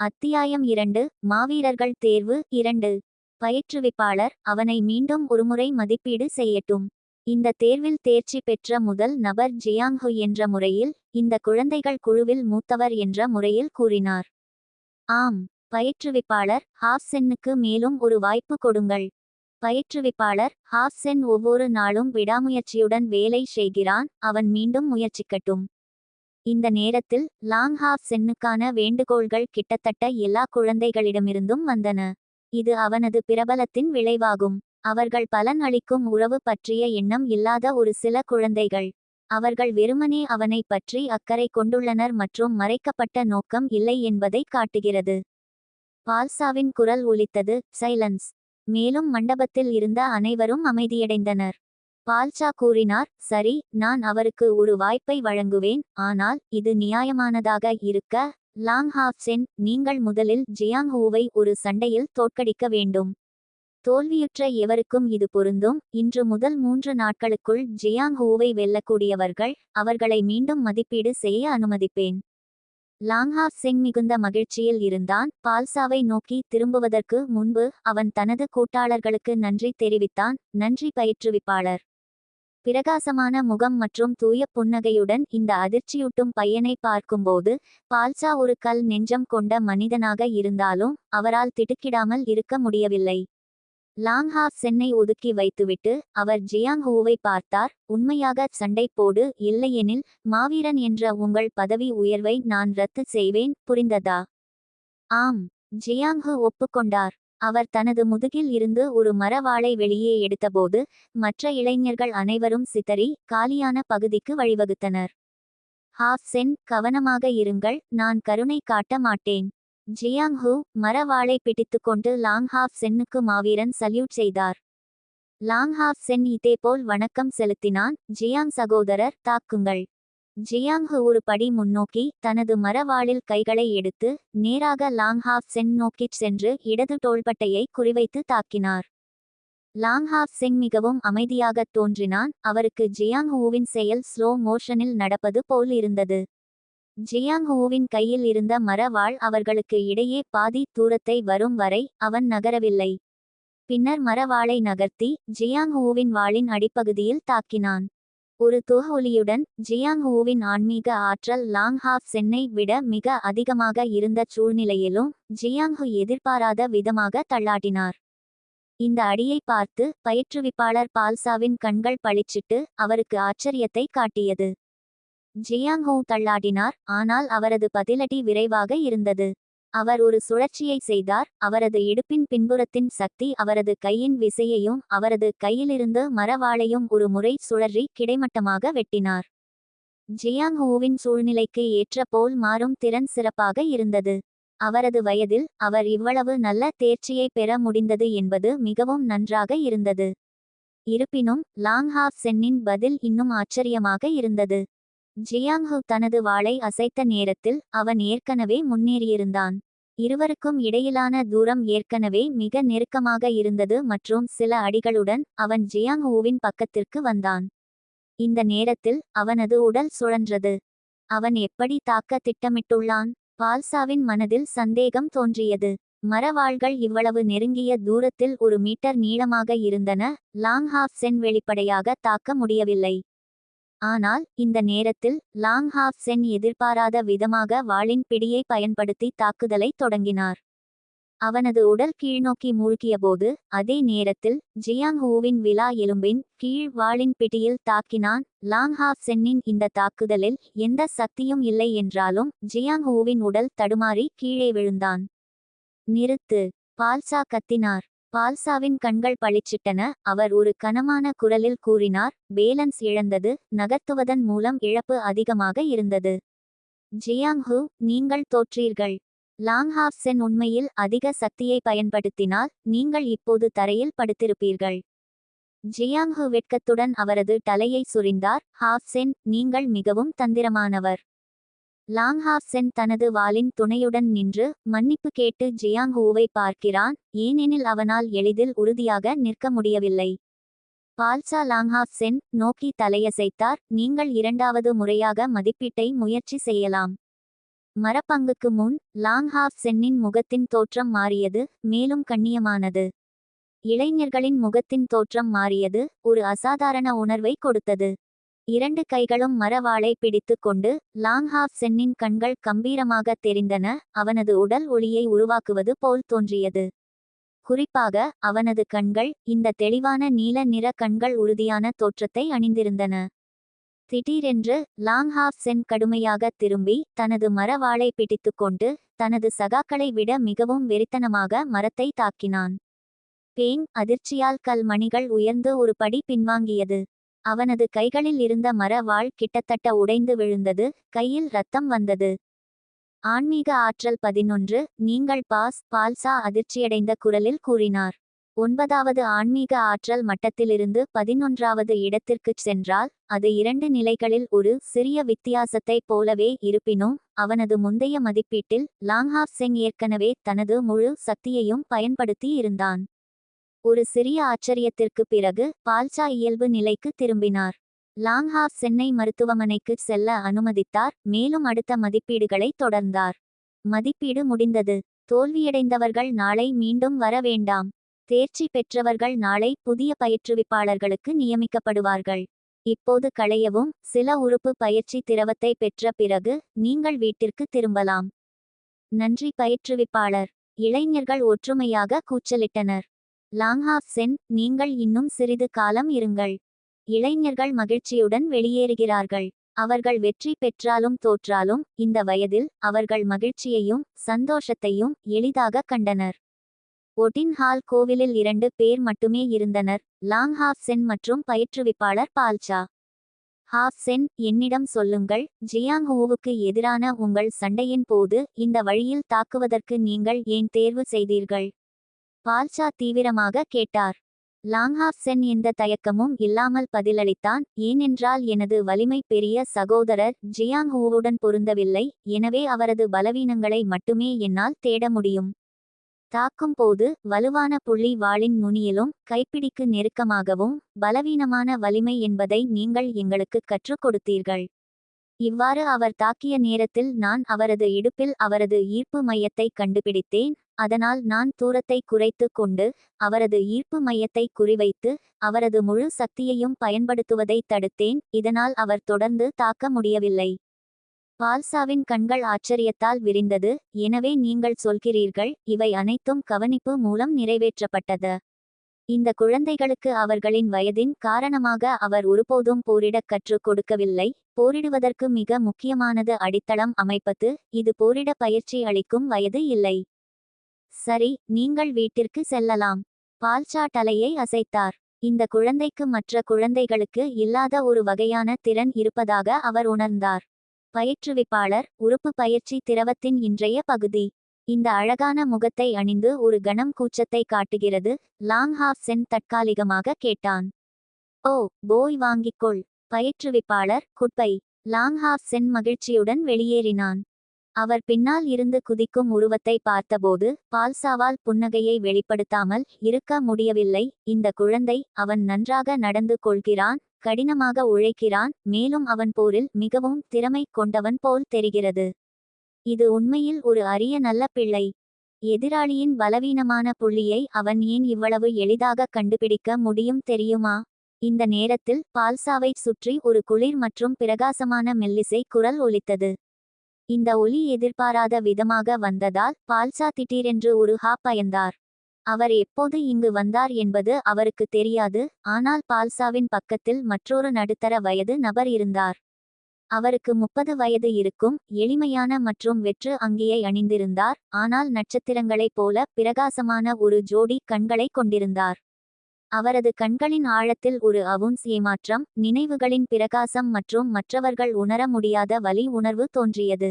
அத்தியாயம் இரண்டு மாவீரர்கள் தேர்வு இரண்டு. பயிற்றுவிப்பாளர் அவனை மீண்டும் ஒருமுறை மதிப்பீடு செய்யட்டும். இந்த தேர்வில் தேர்ச்சி பெற்ற முதல் நபர் ஜியாங்ஹு என்ற முறையில் இந்த குழந்தைகள் குழுவில் மூத்தவர் என்ற முறையில் கூறினார். ஆம் பயிற்றுவிப்பாளர் ஹாஃப்சென்னுக்கு மேலும் ஒரு வாய்ப்பு கொடுங்கள். பயிற்றுவிப்பாளர் ஹாஃப்சென் ஒவ்வொரு நாளும் விடாமுயற்சியுடன் வேலை செய்கிறான் அவன் மீண்டும் முயற்சிக்கட்டும். இந்த நேரத்தில் லாங்ஹாஃப் சென்னுக்கான வேண்டுகோள்கள் கிட்டத்தட்ட எல்லா குழந்தைகளிடமிருந்தும் வந்தன. இது அவனது பிரபலத்தின் விளைவாகும். அவர்கள் பலன் அளிக்கும் உறவு பற்றிய எண்ணம் இல்லாத ஒரு சில குழந்தைகள். அவர்கள் வெறுமனே அவனை பற்றி அக்கறை கொண்டுள்ளனர் மற்றும் மறைக்கப்பட்ட நோக்கம் இல்லை என்பதை காட்டுகிறது. பால்சாவின் குரல் ஒலித்தது. சைலன்ஸ். மேலும் மண்டபத்தில் இருந்த அனைவரும் அமைதியடைந்தனர். பால்சா கூறினார் சரி நான் அவருக்கு ஒரு வாய்ப்பை வழங்குவேன் ஆனால் இது நியாயமானதாக இருக்க லாங் ஹாஃப்சென் நீங்கள் முதலில் ஜியாங் ஹூவை ஒரு சண்டையில் தோற்கடிக்க வேண்டும். தோல்வியுற்ற எவருக்கும் இது பொருந்தும். இன்று முதல் மூன்று நாட்களுக்குள் ஜியாங் ஹூவை வெல்லக்கூடியவர்கள் அவர்களை மீண்டும் மதிப்பீடு செய்ய அனுமதிப்பேன். லாங்ஹாப் சிங் மிகுந்த மகிழ்ச்சியில் இருந்தான். பால்சாவை நோக்கி திரும்புவதற்கு முன்பு அவன் தனது கூட்டாளர்களுக்கு நன்றி தெரிவித்தான். நன்றி பயிற்றுவிப்பாளர். பிரகாசமான முகம் மற்றும் தூய புன்னகையுடன் இந்த அதிர்ச்சியூட்டும் பையனை பார்க்கும்போது பால்சா ஒரு கல் நெஞ்சம் கொண்ட மனிதனாக இருந்தாலும் அவரால் திடுக்கிடாமல் இருக்க முடியவில்லை. லாங்ஹாப் சென்னை ஒதுக்கி வைத்துவிட்டு அவர் ஜியாங் ஹூவை பார்த்தார் உண்மையாக சண்டை போடு இல்லையெனில் மாவீரன் என்ற உங்கள் பதவி உயர்வை நான் ரத்து செய்வேன் புரிந்ததா? ஆம் ஜியாங் ஹூ ஒப்புக்கொண்டார். அவர் தனது முதுகில் இருந்து ஒரு மரவாளை வெளியே எடுத்தபோது மற்ற இளைஞர்கள் அனைவரும் சிதறி காலியான பகுதிக்கு வழிவகுத்தனர். ஹாஃப் சென் கவனமாக இருங்கள் நான் கருணை காட்ட மாட்டேன். ஜியாங் ஹூ மரவாளை பிடித்துக்கொண்டு லாங் ஹாஃப் சென்னுக்கு மாவீரன் சல்யூட் செய்தார். லாங் ஹாஃப் சென் இதேபோல் வணக்கம் செலுத்தினான் ஜியாங் சகோதரர் தாக்குங்கள். ஜியாங்ஹு ஒரு படி முன்னோக்கி தனது மரவாளில் கைகளை எடுத்து நேராக லாங்ஹாஃப் சென் நோக்கிச் சென்று இடது தோள்பட்டையை குறிவைத்து தாக்கினார். லாங்ஹாஃப் செங் மிகவும் அமைதியாகத் தோன்றினான். அவருக்கு ஜியாங் ஹூவின் செயல் ஸ்லோ மோஷனில் நடப்பது போல் இருந்தது. ஜியாங் ஹூவின் கையில் இருந்த மரவாள் அவர்களுக்கு இடையே பாதி தூரத்தை வரும் வரை அவன் நகரவில்லை. பின்னர் மரவாளை நகர்த்தி ஜியாங் ஹூவின் வாளின் அடிப்பகுதியில் தாக்கினான். ஒரு துகொலியுடன் ஜியாங் ஹூவின் ஆன்மீக ஆற்றல் லாங் ஹாஃப் சென்னை விட மிக அதிகமாக இருந்த சூழ்நிலையிலும் ஜியாங் ஹூ எதிர்பாராத விதமாக தள்ளாட்டினார் இந்த அடியை பார்த்து பயிற்றுவிப்பாளர் பால்சாவின் கண்கள் பளிச்சிட்டு அவருக்கு ஆச்சரியத்தை காட்டியது. ஜியாங் ஹூ தள்ளாடினார் ஆனால் அவரது பதிலடி விரைவாக இருந்தது. அவர் ஒரு சுழற்சியை செய்தார் அவரது இடுப்பின் பின்புறத்தின் சக்தி அவரது கையின் விசையையும் அவரது கையிலிருந்து மரவாளையும் ஒரு முறை சுழறி கிடைமட்டமாக வெட்டினார். ஜியாங் ஹூவின் சூழ்நிலைக்கு ஏற்ற போல் மாறும் திறன் சிறப்பாக இருந்தது. அவரது வயதில் அவர் இவ்வளவு நல்ல தேர்ச்சியை பெற முடிந்தது என்பது மிகவும் நன்றாக இருந்தது. இருப்பினும் லாங் ஹாஃப் சென்னின் பதில் இன்னும் ஆச்சரியமாக இருந்தது. ஜியாங்ஹு தனது வாளை அசைத்த நேரத்தில் அவன் ஏற்கனவே முன்னேறியிருந்தான். இருவருக்கும் இடையிலான தூரம் ஏற்கனவே மிக நெருக்கமாக இருந்தது மற்றும் சில அடிகளுடன் அவன் ஜியாங்ஹூவின் பக்கத்திற்கு வந்தான். இந்த நேரத்தில் அவனது உடல் சுழன்றது. அவன் எப்படி தாக்க திட்டமிட்டுள்ளான்? பால்சாவின் மனதில் சந்தேகம் தோன்றியது. மரவாள்கள் இவ்வளவு நெருங்கிய தூரத்தில் ஒரு மீட்டர் நீளமாக இருந்தன. லாங் ஹாஃப் சென் வெளிப்படையாக தாக்க முடியவில்லை. ஆனால் இந்த நேரத்தில் லாங் ஹாஃப் சென் எதிர்பாராத விதமாக வாளின் பிடியை பயன்படுத்தி தாக்குதலை தொடங்கினார். அவனது உடல் கீழ்நோக்கி மூழ்கியபோது அதே நேரத்தில் ஜியாங் ஹூவின் விழா எலும்பின் கீழ் வாளின் பிடியில் தாக்கினான். லாங் ஹாஃப் சென்னின் இந்த தாக்குதலில் எந்த சக்தியும் இல்லை என்றாலும் ஜியாங் ஹூவின் உடல் தடுமாறி கீழே விழுந்தான். நிறுத்து பால்சா கத்தினார். பால்சாவின் கண்கள் பளிச்சிட்டன. அவர் ஒரு கனமான குரலில் கூறினார் பேலன்ஸ் இழந்தது நகர்த்துவதன் மூலம் இழப்பு அதிகமாக இருந்தது. ஜியாங் ஹூ நீங்கள் தோற்றீர்கள். லாங் ஹாஃப் சென் உண்மையில் அதிக சக்தியை பயன்படுத்தினால் நீங்கள் இப்போது தரையில் படுத்திருப்பீர்கள். ஜியாங்ஹு வெட்கத்துடன் அவரது தலையை சுரிந்தார். ஹாஃப் சென் நீங்கள் மிகவும் தந்திரமானவர். லாங்ஹாஃப் சென் தனது வாளின் துணையுடன் நின்று மன்னிப்பு கேட்டு ஜியாங் ஹூவை பார்க்கிறான். ஏனெனில் அவனால் எளிதில் உறுதியாக நிற்க முடியவில்லை. பால்சா லாங்ஹாஃப் சென் நோக்கி தலையசைத்தார். நீங்கள் இரண்டாவது முறையாக மதிப்பீட்டை முயற்சி செய்யலாம். மரப்பங்குக்கு முன் லாங்ஹாஃப் சென்னின் முகத்தின் தோற்றம் மாறியது மேலும் கண்ணியமானது. இளைஞர்களின் முகத்தின் தோற்றம் மாறியது ஒரு அசாதாரண உணர்வை கொடுத்தது. இரண்டு கைகளும் மரவாளை பிடித்து கொண்டு லாங்ஹாஃப் சென்னின் கண்கள் கம்பீரமாக தெரிந்தன. அவனது உடல் ஒளியை உருவாக்குவது போல் தோன்றியது. குறிப்பாக அவனது கண்கள் இந்த தெளிவான நீல நிற கண்கள் உறுதியான தோற்றத்தை அணிந்திருந்தன. திடீரென்று லாங்ஹாஃப் சென் கடுமையாக திரும்பி தனது மரவாளை பிடித்துக்கொண்டு தனது சகாக்களை விட மிகவும் வெறித்தனமாக மரத்தை தாக்கினான். பேங் அதிர்ச்சியால் கல் மணிகள் உயர்ந்து ஒரு படி பின்வாங்கியது. அவனது கைகளில் இருந்த மர வாள் கிட்டத்தட்ட உடைந்து விழுந்தது கையில் ரத்தம் வந்தது. ஆன்மீக ஆற்றல் பதினொன்று நீங்கள் பாஸ் பால்சா அதிர்ச்சியடைந்த குரலில் கூறினார். ஒன்பதாவது ஆன்மீக ஆற்றல் மட்டத்திலிருந்து பதினொன்றாவது இடத்திற்குச் சென்றால் அது இரண்டு நிலைகளில் ஒரு சிறிய வித்தியாசத்தைப் போலவே இருப்பினும் அவனது முந்தைய மதிப்பீட்டில் லாங்ஹாப் செங் ஏற்கனவே தனது முழு சக்தியையும் பயன்படுத்தி இருந்தான். ஒரு சிறிய ஆச்சரியத்திற்கு பிறகு பால்சா இயல்பு நிலைக்கு திரும்பினார். லாங்ஹாப் சென்னை மருத்துவமனைக்கு செல்ல அனுமதித்தார் மேலும் அடுத்த மதிப்பீடுகளை தொடர்ந்தார். மதிப்பீடு முடிந்தது. தோல்வியடைந்தவர்கள் நாளை மீண்டும் வர வேண்டாம். தேர்ச்சி பெற்றவர்கள் நாளை புதிய பயிற்றுவிப்பாளர்களுக்கு நியமிக்கப்படுவார்கள். இப்போது களையவும் சில உறுப்பு பயிற்சி திரவத்தை பெற்ற பிறகு நீங்கள் வீட்டிற்கு திரும்பலாம். நன்றி பயிற்றுவிப்பாளர். இளைஞர்கள் ஒற்றுமையாக கூச்சலிட்டனர். லாங்ஹாஃப் சென் நீங்கள் இன்னும் சிறிது காலம் இருங்கள். இளைஞர்கள் மகிழ்ச்சியுடன் வெளியேறுகிறார்கள். அவர்கள் வெற்றி பெற்றாலும் தோற்றாலும் இந்த வயதில் அவர்கள் மகிழ்ச்சியையும் சந்தோஷத்தையும் எளிதாக கண்டனர். ஒட்டின்ஹால் கோவிலில் இரண்டு பேர் மட்டுமே இருந்தனர் லாங் ஹாஃப் சென் மற்றும் பயிற்றுவிப்பாளர் பால்சா ஹாஃப் சென் என்னிடம் சொல்லுங்கள் ஜியாங் ஹூவுக்கு எதிரான உங்கள் சண்டையின் போது இந்த வழியில் தாக்குவதற்கு நீங்கள் ஏன் தேர்வு செய்தீர்கள்? பால்சா தீவிரமாக கேட்டார். லாங்ஹாப் சென் எந்த தயக்கமும் இல்லாமல் பதிலளித்தான் ஏனென்றால் எனது வலிமை பெரிய சகோதரர் ஜியாங் ஹூவுடன் பொருந்தவில்லை எனவே அவரது பலவீனங்களை மட்டுமே என்னால் தேட முடியும் தாக்கும் போது வலுவான புள்ளி வாளின் நுனியிலும் கைப்பிடிக்கு நெருக்கமாகவும் பலவீனமான வலிமை என்பதை நீங்கள் எங்களுக்கு கற்றுக் கொடுத்தீர்கள். இவ்வாறு அவர் தாக்கிய நேரத்தில் நான் அவரது இடுப்பில் அவரது ஈர்ப்பு மையத்தை கண்டுபிடித்தேன். அதனால் நான் தூரத்தை குறைத்து கொண்டு அவரது ஈர்ப்பு மையத்தை குறிவைத்து அவரது முழு சக்தியையும் பயன்படுத்துவதை தடுத்தேன். இதனால் அவர் தொடர்ந்து தாக்க முடியவில்லை. பால்சாவின் கண்கள் ஆச்சரியத்தால் விரிந்தது. எனவே நீங்கள் சொல்கிறீர்கள் இவை அனைத்தும் கவனிப்பு மூலம் நிறைவேற்றப்பட்டது. இந்த குழந்தைகளுக்கு அவர்களின் வயதின் காரணமாக அவர் ஒருபோதும் போரிடக் கற்றுக் கொடுக்கவில்லை. போரிடுவதற்கு மிக முக்கியமானது அடித்தளம் அமைப்பது. இது போரிட பயிற்சி அளிக்கும் வயது இல்லை. சரி நீங்கள் வீட்டிற்கு செல்லலாம். பால்சா தலையை அசைத்தார். இந்த குழந்தைக்கு மற்ற குழந்தைகளுக்கு இல்லாத ஒரு வகையான திறன் இருப்பதாக அவர் உணர்ந்தார். பயிற்றுவிப்பாளர் உறுப்பு பயிற்சி திரவத்தின் இன்றைய பகுதி. இந்த அழகான முகத்தை அணிந்து ஒரு கணம் கூச்சத்தை காட்டுகிறது. லாங் ஹாஃப் சென் தற்காலிகமாக கேட்டான். ஓ போய் வாங்கிக்கொள். பயிற்றுவிப்பாளர் குட்பை. லாங் ஹாஃப் சென் மகிழ்ச்சியுடன் வெளியேறினான். அவர் பின்னால் இருந்து குதிக்கும் உருவத்தை பார்த்தபோது பால்சாவால் புன்னகையை வெளிப்படுத்தாமல் இருக்க முடியவில்லை. இந்த குழந்தை அவன் நன்றாக நடந்து கொள்கிறான் கடினமாக உழைக்கிறான் மேலும் அவன் போரில் மிகவும் திறமை கொண்டவன் போல் தெரிகிறது. இது உண்மையில் ஒரு அரிய நல்ல பிள்ளை. எதிராளியின் பலவீனமான புள்ளியை அவன் ஏன் இவ்வளவு எளிதாக கண்டுபிடிக்க முடியும் தெரியுமா? இந்த நேரத்தில் பால்சாவை சுற்றி ஒரு குளிர் மற்றும் பிரகாசமான மெல்லிசை குரல் ஒலித்தது. இந்த ஒலி எதிர்பாராத விதமாக வந்ததால் பால்சா திடீரென்று ஒரு ஹா பயந்தார். அவர் எப்போது இங்கு வந்தார் என்பது அவருக்கு தெரியாது ஆனால் பால்சாவின் பக்கத்தில் மற்றொரு நடுத்தர வயது நபர் இருந்தார். அவருக்கு முப்பது வயது இருக்கும் எளிமையான மற்றும் வெற்று அங்கியை அணிந்திருந்தார் ஆனால் நட்சத்திரங்களைப் போல பிரகாசமான ஒரு ஜோடி கண்களை கொண்டிருந்தார். அவரது கண்களின் ஆழத்தில் ஒரு அவுன்ஸ் ஏமாற்றம் நினைவுகளின் பிரகாசம் மற்றும் மற்றவர்கள் உணர முடியாத வலி உணர்வு தோன்றியது.